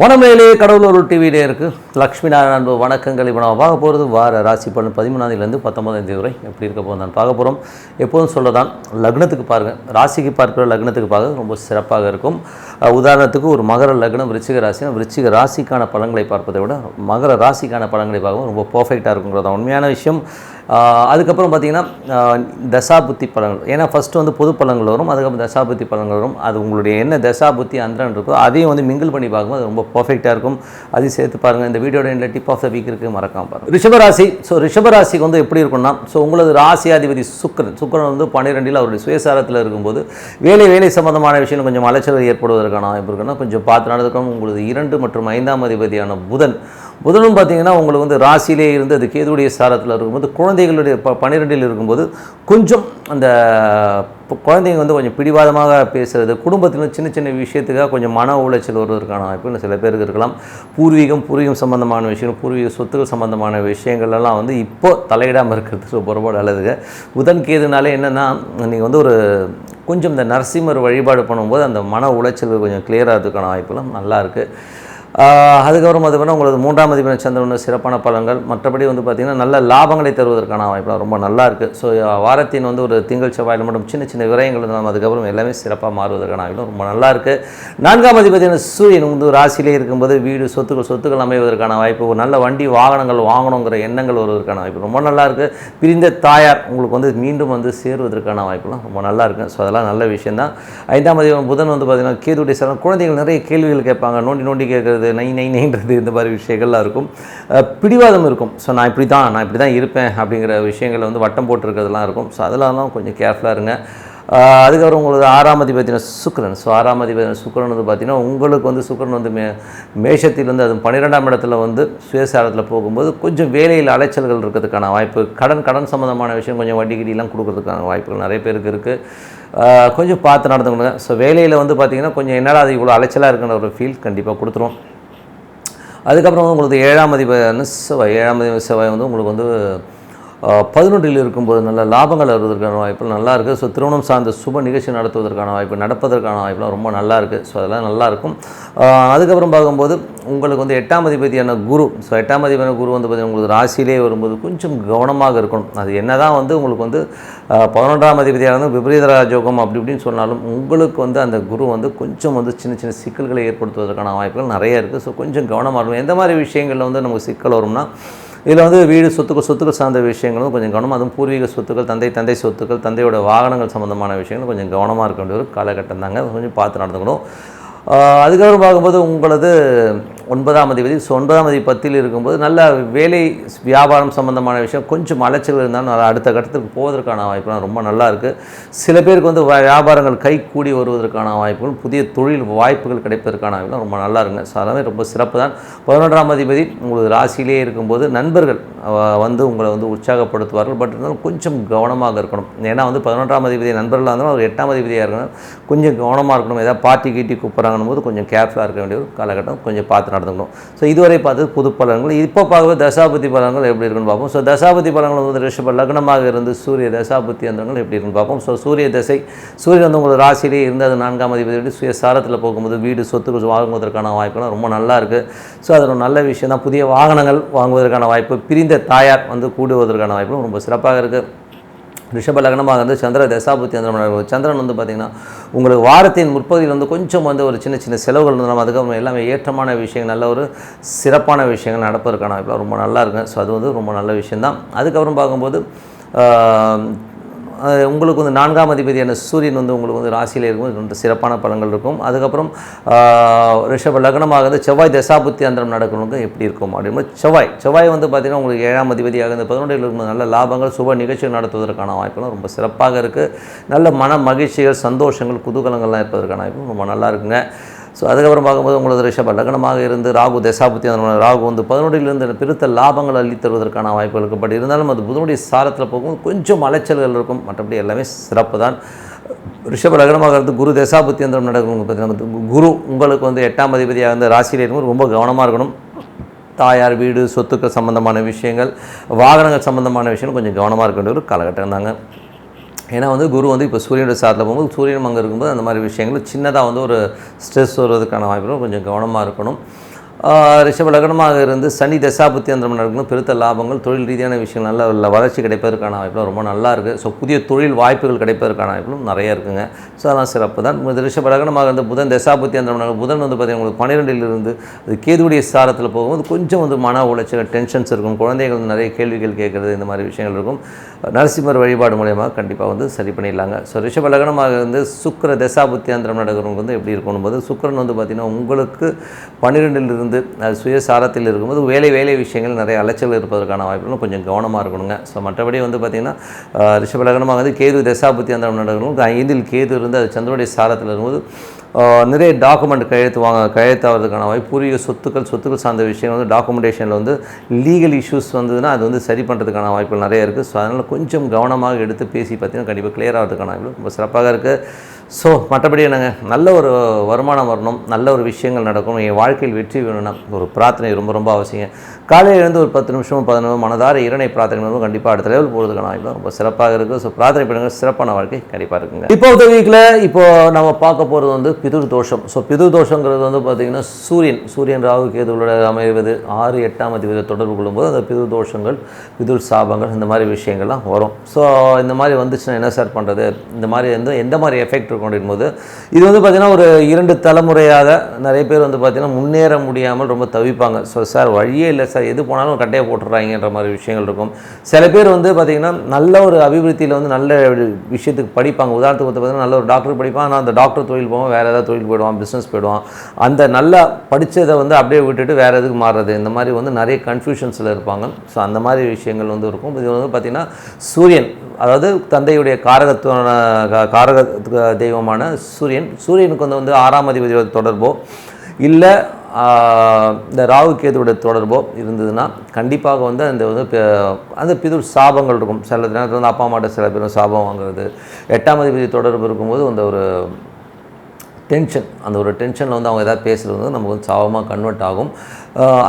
வனமேலே கடவுளூர் டிவியிலே இருக்குது லக்ஷ்மி நாராயண அன்பு வணக்கங்கள். இப்போ நான் பார்க்க போகிறது வார ராசி பலன் பதிமூணாந்தேதியிலேருந்து பத்தொன்பதாம் தேதி வரை எப்படி இருக்க போகுது நான் பார்க்க போகிறோம் எப்போதும் சொல்லதான் லக்னத்துக்கு பாருங்கள் ராசிக்கு பார்க்குற லக்னத்துக்கு பார்க்க ரொம்ப சிறப்பாக இருக்கும். உதாரணத்துக்கு ஒரு மகர லக்னம் விருச்சிக ராசினா விருச்சிக ராசிக்கான பலன்களை பார்ப்பதை விட மகர ராசிக்கான பலன்களை பார்க்கவும் ரொம்ப பர்ஃபெக்டாக இருக்குங்கிறது உண்மையான விஷயம். அதுக்கப்புறம் பார்த்தீங்கன்னா தசாபுத்தி பலன்கள். ஏன்னா ஃபஸ்ட்டு வந்து பொது பலன்கள் வரும். அதுக்கப்புறம் தசாபுத்தி பலன்கள் வரும். அது உங்களுடைய என்ன தசாபுத்தி அந்தரன் இருக்கோ அதையும் வந்து மிங்கிள் பண்ணி பார்க்கும்போது அது ரொம்ப பர்ஃபெக்டாக இருக்கும். அதையும் சேர்த்து பாருங்கள் இந்த வீடியோட இந்த டிப் ஆஃப் த வீக் இருக்குது மறக்காம பாருங்கள் ரிஷபராசி ஸோ ரிஷபராசிக்கு வந்து எப்படி இருக்கும்னா ஸோ உங்களது ராசியாதிபதி சுக்கரன் சுக்கரன் வந்து பன்னிரெண்டில் அவருடைய சுயசாரத்தில் இருக்கும்போது வேலை வேலை சம்பந்தமான விஷயம் கொஞ்சம் அலைச்சல் ஏற்படுவதற்கான வாய்ப்பு இருக்குன்னா கொஞ்சம் பார்த்து நடந்துக்கணும். உங்களது இரண்டு மற்றும் ஐந்தாம் அதிபதியான புதன் புதனும் பார்த்தீங்கன்னா உங்களுக்கு வந்து ராசியிலே இருந்து அது கேதுடைய சாரத்தில் இருக்கும்போது குழந்தைகளுடைய ப பன்னிரெண்டில் இருக்கும்போது கொஞ்சம் அந்த குழந்தைங்க வந்து கொஞ்சம் பிடிவாதமாக பேசுகிறது குடும்பத்தில் சின்ன சின்ன விஷயத்துக்காக கொஞ்சம் மன உளைச்சல் வருவதற்கான வாய்ப்பு சில பேருக்கு இருக்கலாம். பூர்வீகம் பூர்வீகம் சம்பந்தமான விஷயம் பூர்வீக சொத்துக்கள் சம்பந்தமான விஷயங்கள் எல்லாம் வந்து இப்போ தலையிடாமல் இருக்கிறது. ரொம்ப ரொம்ப நல்லதுங்க புதன் கேதுனாலே என்னென்னா நீங்கள் வந்து ஒரு கொஞ்சம் இந்த நரசிம்மர் வழிபாடு பண்ணும்போது அந்த மன உளைச்சல் கொஞ்சம் கிளியராகிறதுக்கான வாய்ப்புலாம் அதுக்கப்புறம் பார்த்தீங்கன்னா உங்களுக்கு மூன்றாம் அதிபதி சந்திரன் சிறப்பான பலன்கள். மற்றபடி வந்து பார்த்திங்கன்னா நல்ல லாபங்களை தருவதற்கான வாய்ப்புலாம் ரொம்ப நல்லா இருக்குது ஸோ வாரத்தின் வந்து ஒரு திங்கள் செவ்வாயில் மட்டும் சின்ன சின்ன விரயங்கள் இருந்தாலும் அதுக்கப்புறம் எல்லாமே சிறப்பாக மாறுவதற்கான வாய்ப்பு ரொம்ப நல்லா இருக்குது நான்காம் அதிபதியான சூரியன் வந்து ராசியிலே இருக்கும்போது வீடு சொத்துக்கள் சொத்துக்கள் அமைவதற்கான வாய்ப்பு ஒரு நல்ல வண்டி வாகனங்கள் வாங்கணுங்கிற எண்ணங்கள் வருவதற்கான வாய்ப்பு ரொம்ப நல்லா இருக்குது பிரிந்த தாயார் உங்களுக்கு வந்து மீண்டும் வந்து சேருவதற்கான வாய்ப்புலாம் ரொம்ப நல்லா இருக்குது ஸோ அதெல்லாம் நல்ல விஷயம் தான் ஐந்தாம் அதிபதி புதன் வந்து பார்த்திங்கன்னா கேதுடைய சில குழந்தைகள் நிறைய கேள்விகள் கேட்பாங்க. நோண்டி நோண்டி கேட்குறது நை நை நைன்றது இந்த மாதிரி விஷயங்கள்லாம் இருக்கும். பிடிவாதம் இருக்கும். ஸோ நான் இப்படி தான் நான் இப்படி தான் இருப்பேன் அப்படிங்கிற விஷயங்களை வந்து வட்டம் போட்டிருக்கிறதுலாம் இருக்கும். ஸோ அதெல்லாம் கொஞ்சம் கேர்ஃபுல்லாக இருங்க. அதுக்கப்புறம் உங்களுக்கு ஆறாம் அதிபதினா சுக்ரன் ஸோ ஆறாம் அதிபதியான சுக்ரன் வந்து பார்த்திங்கன்னா உங்களுக்கு வந்து சுக்ரன் வந்து மே மேஷத்திலேருந்து அது பன்னிரெண்டாம் இடத்துல வந்து சுயசாரத்தில் போகும்போது கொஞ்சம் வேலையில் அலைச்சல்கள் இருக்கிறதுக்கான வாய்ப்பு கடன் கடன் சம்மந்தமான விஷயம் கொஞ்சம் வட்டி கிட்டிலாம் கொடுக்கறதுக்கான வாய்ப்புகள் நிறைய பேருக்கு இருக்குது கொஞ்சம் பார்த்து நடந்துக்கணுங்க. ஸோ வேலையில் வந்து பார்த்திங்கன்னா கொஞ்சம் என்னடா அது இவ்வளோ அலைச்சலாக இருக்குன்ற ஒரு ஃபீல் கண்டிப்பாக கொடுத்துரும். அதுக்கப்புறம் வந்து உங்களுக்கு ஏழாம் அதிபதி செவ்வாய் ஏழாம் அதிபதி செவ்வாய் வந்து உங்களுக்கு வந்து பதினொன்றில் இருக்கும்போது நல்ல லாபங்கள் வருவதற்கான வாய்ப்பு நல்லா இருக்குது ஸோ திருமணம் சார்ந்த சுப நிகழ்ச்சி நடத்துவதற்கான வாய்ப்பு நடப்பதற்கான வாய்ப்புலாம் ரொம்ப நல்லா இருக்குது ஸோ அதெல்லாம் நல்லா இருக்கும் அதுக்கப்புறம் பார்க்கும்போது உங்களுக்கு வந்து எட்டாம் அதிபதியான குரு ஸோ எட்டாம் அதிபதியான குரு வந்து பார்த்திங்கன்னா உங்களுக்கு ராசியிலே வரும்போது கொஞ்சம் கவனமாக இருக்கணும். அது என்ன தான் வந்து உங்களுக்கு வந்து பதினொன்றாம் அதிபதியாக விபரீத ராஜோகம் அப்படி இப்படின்னு சொன்னாலும் உங்களுக்கு வந்து அந்த குரு வந்து கொஞ்சம் வந்து சின்ன சின்ன சிக்கல்களை ஏற்படுத்துவதற்கான வாய்ப்புகள் நிறைய இருக்குது ஸோ கொஞ்சம் கவனமாக இருக்கும் எந்த மாதிரி விஷயங்களில் வந்து நமக்கு சிக்கல் வரும்னா இதில் வந்து வீடு சொத்துக்கள் சொத்துக்கள் சார்ந்த விஷயங்களும் கொஞ்சம் கவனமாக அதுவும் பூர்வீக சொத்துக்கள் தந்தை தந்தை சொத்துக்கள் தந்தையோட வாகனங்கள் சம்மந்தமான விஷயங்கள் கொஞ்சம் கவனமாக இருக்க வேண்டிய ஒரு காலகட்டம் தாங்க. கொஞ்சம் பார்த்து நடந்துக்கணும். அதுக்கப்புறம் பார்க்கும்போது உங்களது ஒன்பதாம் அதிபதி. ஸோ ஒன்பதாம் அதிபதி பத்தில் இருக்கும்போது நல்ல வேலை வியாபாரம் சம்மந்தமான விஷயம். கொஞ்சம் அலைச்சல் இருந்தாலும் அடுத்த கட்டத்துக்கு போவதற்கான வாய்ப்புலாம் ரொம்ப நல்லா இருக்குது சில பேருக்கு வந்து வ- வியாபாரங்கள் கை கூடி வருவதற்கான வாய்ப்புகள் புதிய தொழில் வாய்ப்புகள் கிடைப்பதற்கான வாய்ப்புலாம் ரொம்ப நல்லா இருங்க ஸோ அதெல்லாமே ரொம்ப சிறப்பு தான். பதினொன்றாம் அதிபதி உங்களுக்கு ராசியிலே இருக்கும்போது நண்பர்கள் வந்து உங்களை வந்து உற்சாகப்படுத்துவார்கள். பட் இருந்தாலும் கொஞ்சம் கவனமாக இருக்கணும். ஏன்னா வந்து பதினொன்றாம் அதிபதி நண்பர்களாக இருந்தாலும் ஒரு எட்டாம் அதிபதியாக இருக்கணும். கொஞ்சம் கவனமாக இருக்கணும். ஏதாவது பார்ட்டி கீட்டி கூப்பிட்றாங்கன்னு போது கொஞ்சம் கேர்ஃபுல்லாக இருக்க வேண்டிய ஒரு காலகட்டம் கொஞ்சம் பார்த்து நடந்துக்கணும். ஸோ இதுவரை பார்த்தது புது பலன்கள். இப்போ பார்க்கவே தசாபதி பலன்கள் எப்படி இருக்குன்னு பார்ப்போம். ஸோ தசாபதி பலன்கள் வந்து ரிஷப லக்னமாக இருந்து சூரிய தசாபதி அந்தங்கள் எப்படி இருக்குன்னு பார்ப்போம். ஸோ சூரிய தசை சூரியன் வந்து உங்களோட ராசியிலே இருந்து அது நான்காம் அதிபதி சுய சாரத்தில் போகும்போது வீடு சொத்து வாங்குவதற்கான வாய்ப்புலாம் ரொம்ப நல்லா இருக்குது ஸோ அது ஒரு நல்ல விஷயம் தான் புதிய வாகனங்கள் வாங்குவதற்கான வாய்ப்பு பிரிந்த தாயார் வந்து கூடுவதற்கான வாய்ப்பும் ரொம்ப சிறப்பாக இருக்குது ரிஷப லக்னமாக இருந்து சந்திர தசாபுத்தி அந்த சந்திரன் வந்து பார்த்திங்கன்னா உங்களுக்கு வாரத்தின் முற்பகுதியில் வந்து கொஞ்சம் வந்து ஒரு சின்ன சின்ன செலவுகள் இருந்தாலும் அதுக்கப்புறம் எல்லாமே ஏற்றமான விஷயங்கள் நல்ல ஒரு சிறப்பான விஷயங்கள் நடப்பதற்கான இப்போ ரொம்ப நல்லா இருக்கும் ஸோ அது வந்து ரொம்ப நல்ல விஷயந்தான் அதுக்கப்புறம் பார்க்கும்போது உங்களுக்கு வந்து நான்காம் அதிபதியான சூரியன் வந்து உங்களுக்கு வந்து ராசியில் இருக்கும். ரெண்டு சிறப்பான பலன்கள் இருக்கும். அதுக்கப்புறம் ரிஷப லக்னமாக வந்து செவ்வாய் தசாபுத்தி அந்தரம் நடக்கணுங்க. எப்படி இருக்கும் அப்படின்னு செவ்வாய் செவ்வாய் வந்து பார்த்திங்கன்னா உங்களுக்கு ஏழாம் அதிபதியாக இந்த பதினொன்றில் இருக்கும். நல்ல லாபங்கள் சுப நிகழ்ச்சிகள் நடத்துவதற்கான வாய்ப்புகளும் ரொம்ப சிறப்பாக இருக்குது நல்ல மன மகிழ்ச்சிகள் சந்தோஷங்கள் குதூகலங்கள்லாம் இருப்பதற்கான வாய்ப்பும் ரொம்ப நல்லா இருக்குங்க. ஸோ அதுக்கப்புறம் பார்க்கும்போது உங்களது ரிஷப லக்னமாக இருந்து ராகு தசாபுத்தி அந்த ராகு வந்து பதினொன்றிலிருந்து பெருத்த லாபங்கள் அள்ளி தருவதற்கான வாய்ப்புகள் இருக்குது பட் இருந்தாலும் அது புதனுடைய சாரத்தில் போகும்போது கொஞ்சம் அலைச்சல்கள் இருக்கும். மற்றபடி எல்லாமே சிறப்பு தான் ரிஷப லக்னமாக இருந்து குரு தசாபுத்தி அந்த நடக்கும். பார்த்தீங்கன்னா குரு உங்களுக்கு வந்து எட்டாம் அதிபதியாக வந்து ராசியில் இருக்கும்போது ரொம்ப கவனமாக இருக்கணும். தாயார் வீடு சொத்துக்கள் சம்மந்தமான விஷயங்கள் வாகனங்கள் சம்மந்தமான விஷயங்கள் கொஞ்சம் கவனமாக இருக்க வேண்டிய ஒரு காலகட்டம் தாங்க. ஏன்னா வந்து குரு வந்து இப்போ சூரியனோட சாரத்தில் போகும்போது சூரியன் அங்கே இருக்கும்போது அந்த மாதிரி விஷயங்கள் சின்னதாக வந்து ஒரு ஸ்ட்ரெஸ் வருவதற்கான வாய்ப்புகள் கொஞ்சம் கவனமாக இருக்கணும். ரிஷபலகனமாக ரிஷப லக்னமாக இருந்து சனி தசாபுத்தி அந்த நடக்கணும். பெருத்த லாபங்கள் தொழில் ரீதியான விஷயங்கள் நல்ல நல்ல வளர்ச்சி கிடைப்பதற்கான வாய்ப்புலாம் ரொம்ப நல்லா இருக்குது ஸோ புதிய தொழில் வாய்ப்புகள் கிடைப்பதற்கான வாய்ப்புகளும் நிறைய இருக்குங்க. ஸோ அதெல்லாம் சிறப்பு தான். ரிஷபலகனமாக ரிஷப லக்னமாக இருந்து புதன் தசாபுத்தி நடக்கும் புதன் வந்து பார்த்தீங்கன்னா உங்களுக்கு பன்னிரெண்டிலிருந்து அது கேதுடைய சாரத்தில் போகும்போது கொஞ்சம் வந்து மன உளைச்சல் டென்ஷன்ஸ் இருக்கும். குழந்தைகள் வந்து நிறைய கேள்விகள் கேட்குறது இந்த மாதிரி விஷயங்கள் இருக்கும். நரசிம்மர் வழிபாடு மூலயமா கண்டிப்பாக வந்து சரி பண்ணிடலாங்க. ஸோ ரிஷப லக்னமாக இருந்து சுக்கர தசாபுத்தி அந்தரம் நடக்கிறவங்க வந்து எப்படி இருக்கணும்? போது சுக்கரன் வந்து பார்த்திங்கன்னா உங்களுக்கு பன்னிரெண்டில் வந்து அது சுயசாரத்தில் இருக்கும்போது வேலை வேலை விஷயங்கள் நிறைய அலைச்சல் இருப்பதற்கான வாய்ப்புகளும் கொஞ்சம் கவனமாக இருக்கணுங்க. ஸோ மற்றபடி வந்து பார்த்திங்கன்னா ரிஷபலகனமாக வந்து கேது தசாபுத்தி அந்த நடக்கணும். ஐந்தில் கேது இருந்து அது சந்திரனுடைய சாரத்தில் இருக்கும்போது நிறைய டாக்குமெண்ட் கையெழுத்து வாங்க கையெழுத்தாகிறதுக்கான வாய்ப்பு புரிய சொத்துக்கள் சொத்துக்கள் சார்ந்த விஷயம் வந்து டாக்குமெண்டேஷனில் வந்து லீகல் இஷ்யூஸ் வந்ததுன்னா அது வந்து சரி பண்ணுறதுக்கான வாய்ப்புகள் நிறைய இருக்குது ஸோ அதனால் கொஞ்சம் கவனமாக எடுத்து பேசி பார்த்தீங்கன்னா கண்டிப்பாக கிளியர் ஆகிறதுக்கான வாய்ப்பு ரொம்ப சிறப்பாக இருக்குது ஸோ மற்றபடி என்னங்க? நல்ல ஒரு வருமானம் வரணும் நல்ல ஒரு விஷயங்கள் நடக்கணும் என் வாழ்க்கையில் வெற்றி வேணும்னா ஒரு பிரார்த்தனை ரொம்ப ரொம்ப அவசியம். காலையில் எழுந்து ஒரு பத்து நிமிஷம் பதினொன்று மனதார இரணை பிரார்த்தனை பண்ணும்போது கண்டிப்பாக அடுத்த லெவல் போகிறதுக்கு நான் ரொம்ப சிறப்பாக இருக்குது ஸோ பிரார்த்தனை பண்ணுங்கள் சிறப்பான வாழ்க்கை கண்டிப்பாக இருக்குங்க. இப்போ இந்த வீக்கில் இப்போ நம்ம பார்க்க போகிறது வந்து பிதுர் தோஷம். ஸோ பிதுர் தோஷங்கிறது வந்து பார்த்திங்கன்னா சூரியன் சூரியன் ராகு கேதுகளோட அமைவது ஆறு எட்டாம் அதிபதி தொடர்பு கொள்ளும்போது அந்த பிதுர் தோஷங்கள் பிதுர் சாபங்கள் இந்த மாதிரி விஷயங்கள்லாம் வரும். ஸோ இந்த மாதிரி வந்துச்சுன்னா என்ன சார் பண்ணுறது இந்த மாதிரி வந்து எந்த மாதிரி எஃபெக்ட் கொண்டிருக்கும் போது இது வந்து பார்த்திங்கன்னா ஒரு இரண்டு தலைமுறையாக நிறைய பேர் வந்து பார்த்திங்கன்னா முன்னேற முடியாமல் ரொம்ப தவிப்பாங்க. ஸோ சார் வழியே இல்லை சார் எது போனாலும் கட்டையை போட்டுடுறாங்கன்ற மாதிரி விஷயங்கள் இருக்கும். சில பேர் வந்து பார்த்திங்கன்னா நல்ல ஒரு அபிவிருத்தியில் வந்து நல்ல விஷயத்துக்கு படிப்பாங்க. உதாரணத்துக்கு வந்து பார்த்திங்கன்னா நல்ல ஒரு டாக்டர் படிப்பான். ஆனால் அந்த டாக்டர் தொழில் போவோம் வேறு ஏதாவது தொழில் போயிடுவான் பிஸ்னஸ் போயிடுவான். அந்த நல்லா படித்ததை வந்து அப்படியே விட்டுட்டு வேறு எதுக்கு மாறுறது? இந்த மாதிரி வந்து நிறைய கன்ஃபியூஷன்ஸில் இருப்பாங்க. ஸோ அந்த மாதிரி விஷயங்கள் வந்து இருக்கும். இது வந்து பார்த்திங்கன்னா சூரியன் அதாவது தந்தையுடைய காரகத்துவ காரக தெய்வமான சூரியன். சூரியனுக்கு வந்து வந்து ஆறாம் அதிபதியோட தொடர்போ இல்லை இந்த ராகு கேதுவோட தொடர்போ இருந்ததுன்னா கண்டிப்பாக வந்து அந்த வந்து அந்த பிதூர் சாபங்கள் இருக்கும். சில நேரத்தில் வந்து அப்பா அம்மாட்ட சில பேரும் சாபம் வாங்குறது. எட்டாம் அதிபதி தொடர்பு இருக்கும்போது அந்த ஒரு டென்ஷன் அந்த ஒரு டென்ஷனில் வந்து அவங்க எதாவது பேசுகிறது வந்து நமக்கு வந்து சாபமாக கன்வெர்ட் ஆகும்.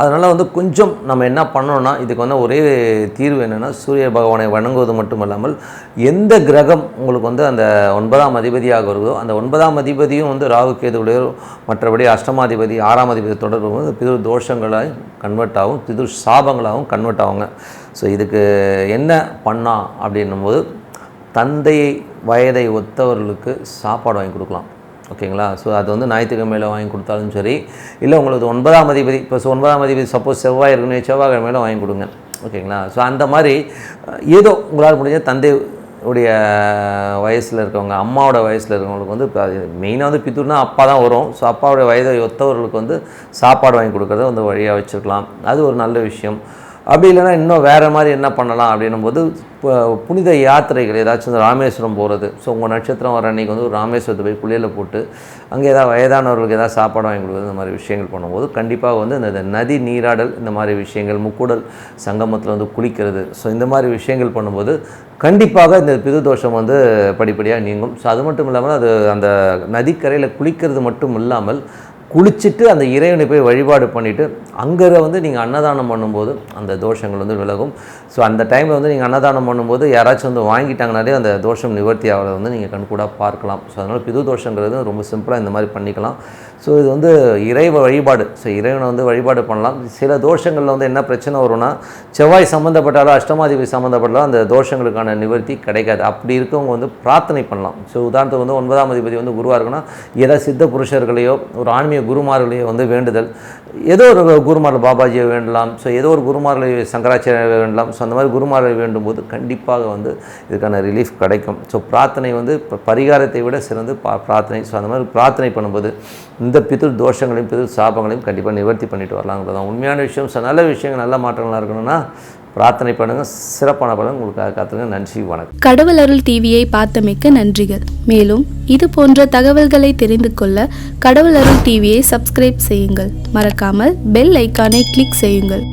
அதனால் வந்து கொஞ்சம் நம்ம என்ன பண்ணோம்னா இதுக்கு வந்து ஒரே தீர்வு என்னென்னா சூரிய பகவானை வணங்குவது மட்டும் இல்லாமல் எந்த கிரகம் உங்களுக்கு வந்து அந்த ஒன்பதாம் அதிபதியாக வருதோ அந்த ஒன்பதாம் அதிபதியும் வந்து ராகு கேதுடைய மற்றபடி அஷ்டமாதிபதி ஆறாம் அதிபதி தொடர்பு வந்து பிதுர் தோஷங்களாக கன்வெர்ட் ஆகும் பிதுர் சாபங்களாகவும் கன்வெர்ட் ஆகுங்க. ஸோ இதுக்கு என்ன பண்ணா அப்படின்னும்போது தந்தையை வயதை ஒத்தவர்களுக்கு சாப்பாடு வாங்கி கொடுக்கலாம். ஓகேங்களா? ஸோ அது வந்து ஞாயிற்றுக்கிழமையில் வாங்கி கொடுத்தாலும் சரி இல்லை உங்களுக்கு ஒன்பதாம் அதிபதி இப்போ ஒன்பதாம் அதிபதி சப்போஸ் செவ்வாய் இருக்குன்னு செவ்வாய்க்கிழமையில வாங்கி கொடுங்க. ஓகேங்களா? ஸோ அந்த மாதிரி ஏதோ உங்களால் முடிஞ்ச தந்தை உடைய வயசில் இருக்கவங்க அம்மாவோட வயசில் இருக்கவங்களுக்கு வந்து இப்போ மெயினாக வந்து பித்தூர்னா அப்பா தான் வரும். ஸோ அப்பாவோட வயதை ஒத்தவர்களுக்கு வந்து சாப்பாடு வாங்கி கொடுக்கறத வந்து வழியாக வச்சுருக்கலாம் அது ஒரு நல்ல விஷயம். அப்படி இல்லைன்னா இன்னும் வேறு மாதிரி என்ன பண்ணலாம் அப்படின்னும் போது பு- புனித யாத்திரைகள் ஏதாச்சும் இந்த ராமேஸ்வரம் போகிறது ஸோ உங்கள் நட்சத்திரம் வர அன்றைக்கி வந்து ஒரு ராமேஸ்வரத்தை போய் குளியில் போட்டு அங்கே ஏதாவது வயதானவர்களுக்கு ஏதாவது சாப்பாடு வாங்கி கொடுக்குறது இந்த மாதிரி விஷயங்கள் பண்ணும்போது கண்டிப்பாக வந்து இந்த நதி நீராடல் இந்த மாதிரி விஷயங்கள் முக்கூடல் சங்கமத்தில் வந்து குளிக்கிறது. ஸோ இந்த மாதிரி விஷயங்கள் பண்ணும்போது கண்டிப்பாக இந்த பிது தோஷம் வந்து படிப்படியாக நீங்கும். ஸோ அது மட்டும் இல்லாமல் அது அந்த நதிக்கரையில் குளிக்கிறது மட்டும் இல்லாமல் குளிச்சுட்டு அந்த இறைவனை போய் வழிபாடு பண்ணிவிட்டு அங்கே வந்து நீங்கள் அன்னதானம் பண்ணும்போது அந்த தோஷங்கள் வந்து விலகும். ஸோ அந்த டைமில் வந்து நீங்கள் அன்னதானம் பண்ணும்போது யாராச்சும் வந்து வாங்கிட்டாங்கனாலே அந்த தோஷம் நிவர்த்தி ஆகிறத வந்து நீங்கள் கண்கூடாக பார்க்கலாம். ஸோ அதனால் பிது தோஷங்கிறது ரொம்ப சிம்பிளாக இந்த மாதிரி பண்ணிக்கலாம். ஸோ இது வந்து இறை வழிபாடு. ஸோ இறைவனை வந்து வழிபாடு பண்ணலாம். சில தோஷங்களில் வந்து என்ன பிரச்சனை வரும்னா செவ்வாய் சம்மந்தப்பட்டாலோ அஷ்டமாதிபதி சம்மந்தப்பட்டாலோ அந்த தோஷங்களுக்கான நிவர்த்தி கிடைக்காது. அப்படி இருக்கவங்க வந்து பிரார்த்தனை பண்ணலாம். ஸோ உதாரணத்துக்கு வந்து ஒன்பதாம் அதிபதி வந்து குருவாக இருக்குன்னா ஏதாவது சித்த புருஷர்களையோ ஒரு ஆன்மீக குருமார்களையே வந்து வேண்டுதல். ஏதோ ஒரு குருமார்கள் பாபாஜியை வேண்டலாம் ஸோ ஏதோ ஒரு குருமார்களை சங்கராச்சாரியை வேண்டலாம் ஸோ அந்த மாதிரி குருமார்களை வேண்டும் போது கண்டிப்பாக வந்து இதுக்கான ரிலீஃப் கிடைக்கும். ஸோ பிரார்த்தனை வந்து இப்போ பரிகாரத்தை விட சிறந்து பா பிரார்த்தனை ஸோ அந்த மாதிரி பிரார்த்தனை பண்ணும்போது இந்த பிதுர் தோஷங்களையும் பிதுர் சாபங்களையும் கண்டிப்பாக நிவர்த்தி பண்ணிட்டு வரலாங்கிறது தான் உண்மையான விஷயம் ஸோ நல்ல விஷயங்கள் நல்ல மாற்றங்களாக இருக்கணும்னா பிரார்த்தனை பண்ணுங்கள் சிறப்பான பலன் உங்களுக்காக காத்துங்க. நன்றி வணக்கம். கடவுள் அருள் டிவியை பார்த்தமைக்க நன்றிகள். மேலும் இது போன்ற தகவல்களை தெரிந்து கொள்ள கடவுள் அருள் டிவியை சப்ஸ்கிரைப் செய்யுங்கள். மறக்காமல் பெல் ஐக்கானை கிளிக் செய்யுங்கள்.